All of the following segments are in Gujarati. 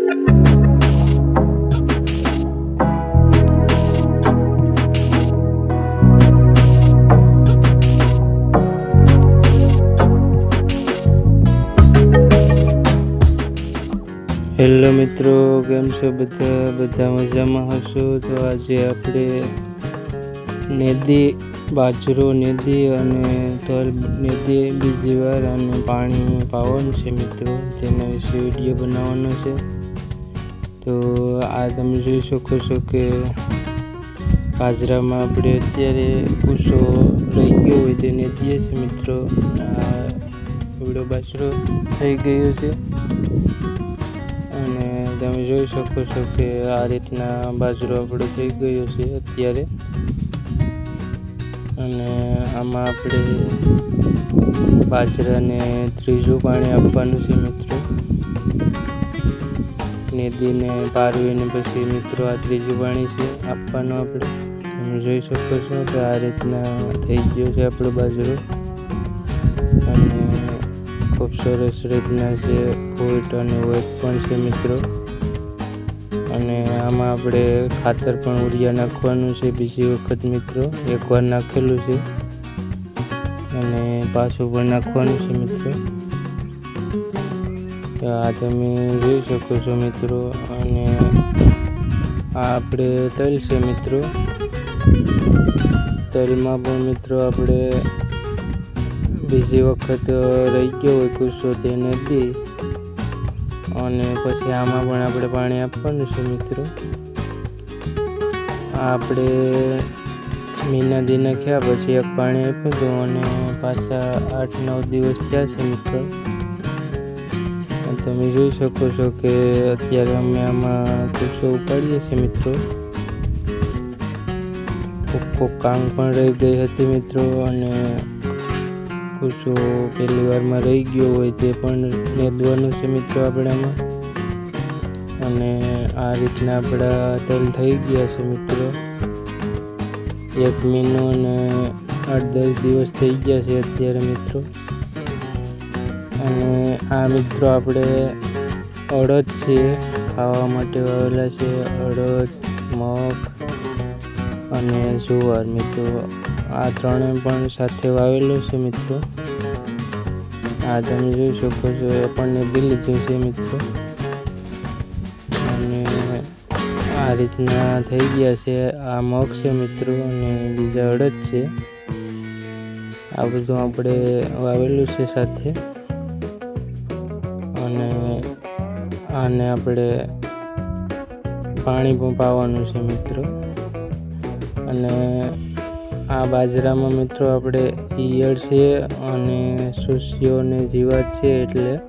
હેલો મિત્રો, કેમ છો બધા? બધા મજામાં હશો? તો આજે આપણે નેદી, બાજરો નેદી અને તલ નેદી બીજી વાર અને પાણી પાવાનું છે મિત્રો. તેના વિશે વીડિયો બનાવવાનો છે. તો આ તમે જોઈ શકો છો કે બાજરામાં આપણે અત્યારે કૂસો રહી ગયો હોય તે દઈએ છીએ મિત્રો. આ એવડો બાજરો થઈ ગયો છે. અને તમે જોઈ શકો છો કે આ રીતના બાજરો આપણો થઈ ગયો છે અત્યારે. અને આમાં આપણે બાજરાને ત્રીજું પાણી આપવાનું છે મિત્રો. નદીને પારવીને પછી મિત્રો આ ત્રીજું પાણી છે, આપવાનું આપણે. તમે જોઈ શકો છો કે આ રીતના થઈ ગયો છે આપણો બાજરો. અને ખૂબ સરસ રીતના છે ફૂટ અને વેટ પણ છે મિત્રો. અને આમાં આપણે ખાતર પણ ઉરિયા નાખવાનું છે બીજી વખત મિત્રો. એકવાર નાખેલું છે. અને પાછું પણ નાખવાનું છે મિત્રો. તો આ તમે જોઈ શકો છો મિત્રો, અને આ આપણે તલ છે મિત્રો. તલમાં પણ મિત્રો આપણે બીજી વખત રહી ગયો હોય કુસો તે નથી અને પછી આમાં પણ આપણે પાણી આપવાનું છે મિત્રો. આપણે મીના દી નાખ્યા પછી એક પાણી આપ્યું હતું અને પાછા આઠ નવ દિવસ થયા છે મિત્રો. તમે જોઈ શકો છો કે અત્યારે અમે આમાં કુસો ઉપાડીએ છીએ મિત્રો. કોક કાંગ પણ રહી ગઈ હતી મિત્રો અને કુસો પહેલી વારમાં રહી ગયો હોય તે પણ નેદવાનું છે મિત્રો આપણામાં અને આ રીતના આપણા તલ થઈ ગયા છે મિત્રો. એક મહિનો અને આઠ દસ દિવસ થઈ ગયા છે અત્યારે મિત્રો. અને આ મિત્રો આપણે અડદ છે, ખાવા માટે વાવેલા છે, અડદ, મગ અને જુવાર. મિત્રો, આ ત્રણે પણ સાથે વાવેલો છે મિત્રો. આ તમે જોઈ શકો છો, એ પણ નદી લીધું છે મિત્રો. અને આ રીતના થઈ ગયા છે. આ મગ છે મિત્રો અને બીજા અડદ છે. આ બધું આપણે વાવેલું છે સાથે. આને આપણે પાણી પાવાનું છે મિત્રો. અને આ બાજરામાં મિત્રો આપણે ઈયળ છે અને સુસ્યો ને જીવાત છે એટલે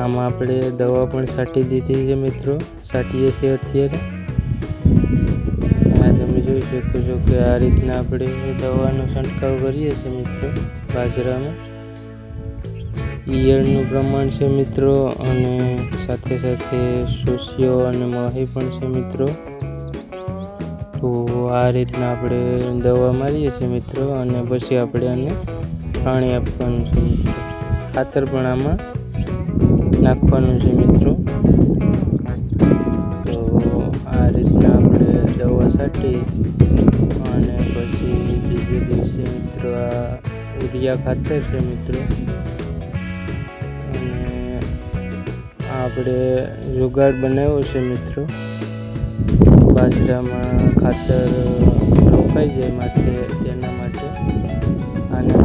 આમાં આપણે દવા પણ છાંટી દીધી છે મિત્રો. છાંટીએ છીએ અત્યારે. આ તમે જોઈ શકો છો કે આ રીતના આપણે દવાનો છંટકાવ કરીએ છીએ મિત્રો બાજરામાં. ઈયળનું પ્રમાણ છે મિત્રો અને સાથે સાથે સુસ્યો અને મહી પણ છે મિત્રો. તો આ રીતના આપણે દવા મારીએ છીએ મિત્રો અને પછી આપણે આને પાણી આપવાનું છે મિત્રો. ખાતર પણ આમાં નાખવાનું છે મિત્રો. તો આ રીતના આપણે દવા છાંટી અને પછી બીજે દિવસે મિત્રો આ ઉરિયા ખાતર છે મિત્રો. આપણે જુગાડ બનાવ્યો છે મિત્રો. બાજરામાં ખાતર રોકાઈ જાય માટે, તેના માટે. આના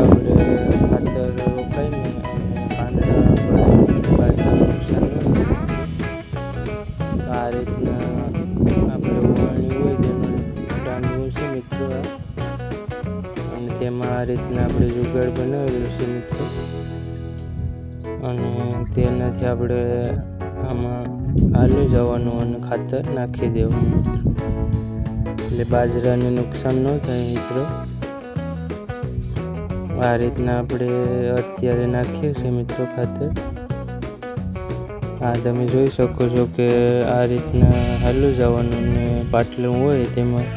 આપણે ખાતર રોકાઈને અને આ રીતના આપણે ઉગાડણી હોય તેનું દાંડવું છે મિત્રો અને તેમાં આ રીતના આપણે જુગાડ બનાવેલું છે મિત્રો. તેનાથી આપણે આમાં હાલી જવાનું અને ખાતર નાખી દેવાનું મિત્રો. એટલે બાજરાને નુકસાન ન થાય મિત્રો. આ રીતના આપણે અત્યારે નાખીએ છીએ મિત્રો ખાતર. આ તમે જોઈ શકો છો કે આ રીતના હાલું જવાનું ને પાટલું હોય તેમાં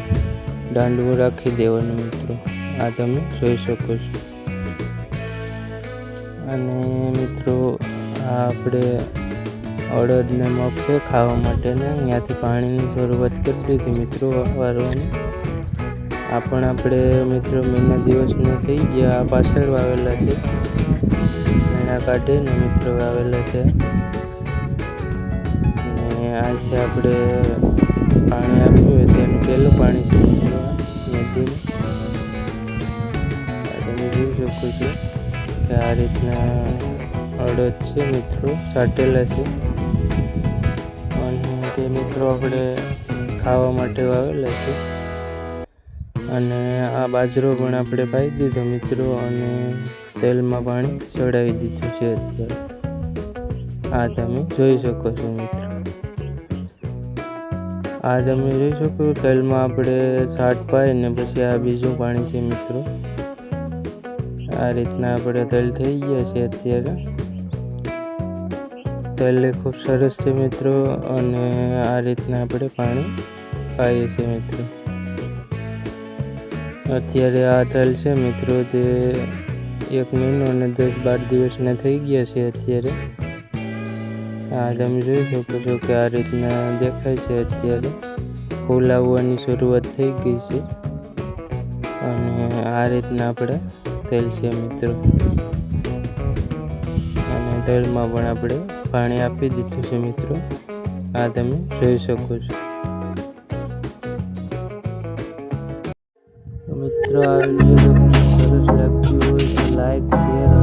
દાંડવું રાખી દેવાનું મિત્રો. આ તમે જોઈ શકો છો. અને મિત્રો આપણે અડદને મગ છે ખાવા માટેને અહીંયાથી પાણીની શરૂઆત કરી દીધી. મિત્રો, વારવાની. આ પણ આપણે મિત્રો મહિના દિવસને થઈ ગયા. પાછળ વાવેલા છે. શેણા કાઢીને મિત્રો વાવેલા છે. અને આજે આપણે પાણી આપ્યું હોય તેનું પહેલું પાણી છે મિત્રો. નદીનું. તમે જોઈ શકો છો કે આ રીતના અડદ છે મિત્રો, સાટેલા છે. અને તે મિત્રો આપણે ખાવા માટે વાવેલા છે. અને આ બાજરો પણ આપણે પાઈ દીધો મિત્રો, અને તેલમાં પાણી ચડાવી દીધું છે અત્યારે. આ તમે જોઈ શકો છો મિત્રો. આ તમે જોઈ શકો તેલમાં આપણે સાટ પાઈ ને પછી આ બીજું પાણી છે મિત્રો. આ રીતના આપણે તેલ થઈ ગયા છે અત્યારે. એ ખૂબ સરસ છે મિત્રો, અને આ રીતના આપણે પાણી પાઈએ છીએ મિત્રો. અત્યારે આ તલ છે મિત્રો તે એક મહિનો અને દસ બાર દિવસના થઈ ગયા છે અત્યારે. આ તમે જોઈ શકો છો કે આ રીતના દેખાય છે અત્યારે. ફૂલ આવવાની શરૂઆત થઈ ગઈ છે. અને આ રીતના આપણે તેલ છે મિત્રો. અને તેલમાં પણ આપણે પાણી આપી દીધું છે મિત્રો. આ તમે જોઈ શકો છો. મિત્રો, આ વીડિયો તમને સરસ લાગ્યું હોય તો લાઈક શેર